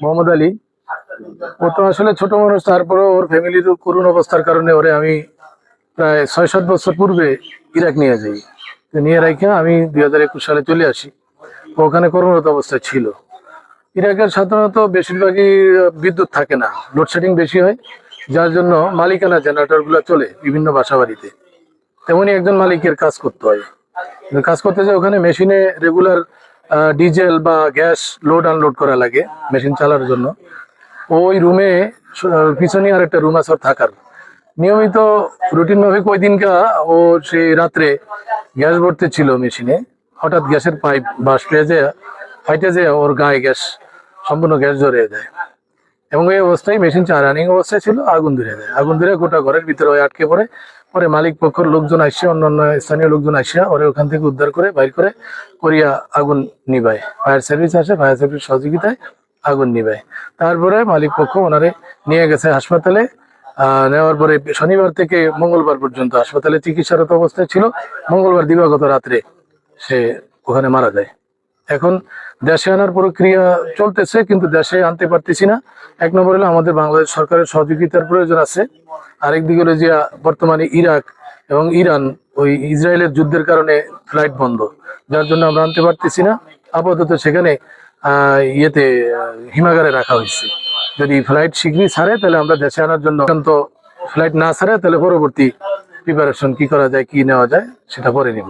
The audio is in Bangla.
মোহাম্মদ আলী। ও তো আসলে ছোট মানুষ, তারপরেও ওর ফ্যামিলির করুণ অবস্থার কারণে ওরে আমি প্রায় ছয় সাত বছর পূর্বে ইরাক নিয়ে যাই। নিয়ে রেখে আমি দুই হাজার একুশ সালে চলে আসি। ওখানে কর্মরত অবস্থায় ছিল। ইরাকের সাধারণত বেশিরভাগই বিদ্যুৎ থাকে না লোডশেডিং বেশি হয়, যার জন্য মালিকানা জেনারেটরগুলো চলে বিভিন্ন বাসা বাড়িতে তেমনই একজন মালিকের কাজ করতে হয়। কাজ করতে যে ওখানে মেশিনে রেগুলার ডিজেল বা গ্যাস লোড আনলোড করা লাগে মেশিন চালার জন্য। ওই রুমে পিছনে আর একটা রুম আছে থাকার। নিয়মিত রুটিন ভাবে ওই দিনকা ও সেই রাত্রে গ্যাস ভরতে ছিল মেশিনে হঠাৎ গ্যাসের পাইপ বাস পেয়ে যায় ফাইটে যায় ওর গায়ে গ্যাস, সম্পূর্ণ গ্যাস জড়িয়ে যায় এবং এই অবস্থায় মেশিন রানিং অবস্থায় ছিল আগুন ধরে দেয়। আগুন ধরে গোটা ঘরের ভিতরে ওই আটকে পড়ে। পরে মালিক পক্ষের লোকজন আসছে অন্যান্য স্থানীয় লোকজন আসিয়া ওরে ওখান থেকে উদ্ধার করে, বাইর করে করিয়া আগুন নিবায় ফায়ার সার্ভিস আসে, ফায়ার সার্ভিস সহযোগিতায় আগুন নিবায় তারপরে মালিক পক্ষ ওনারে নিয়ে গেছে হাসপাতালে। নেওয়ার পরে শনিবার থেকে মঙ্গলবার পর্যন্ত হাসপাতালে চিকিৎসারত অবস্থায় ছিল। মঙ্গলবার দিবাগত রাত্রে সে ওখানে মারা যায়। এখন দেশে আনার প্রক্রিয়া চলতেছে কিন্তু দেশে আনতে পারতেছি না। এক নম্বর হলো আমাদের বাংলাদেশ সরকারের সহযোগিতার প্রয়োজন আছে। আরেক দিকে হলো যে বর্তমানে ইরাক এবং ইরান ওই ইসরায়েলের যুদ্ধের কারণে ফ্লাইট বন্ধ যার জন্য আমরা আনতে পারতেছি না। আপাতত সেখানে আহ, ইয়েতে হিমাগারে রাখা হয়েছে। যদি ফ্লাইট শীঘ্রই ছাড়ে তাহলে আমরা দেশে আনার জন্য তো ফ্লাইট না ছাড়ে তাহলে পরবর্তী প্রিপারেশন কি করা যায় কি নেওয়া যায় সেটা পরে নিব।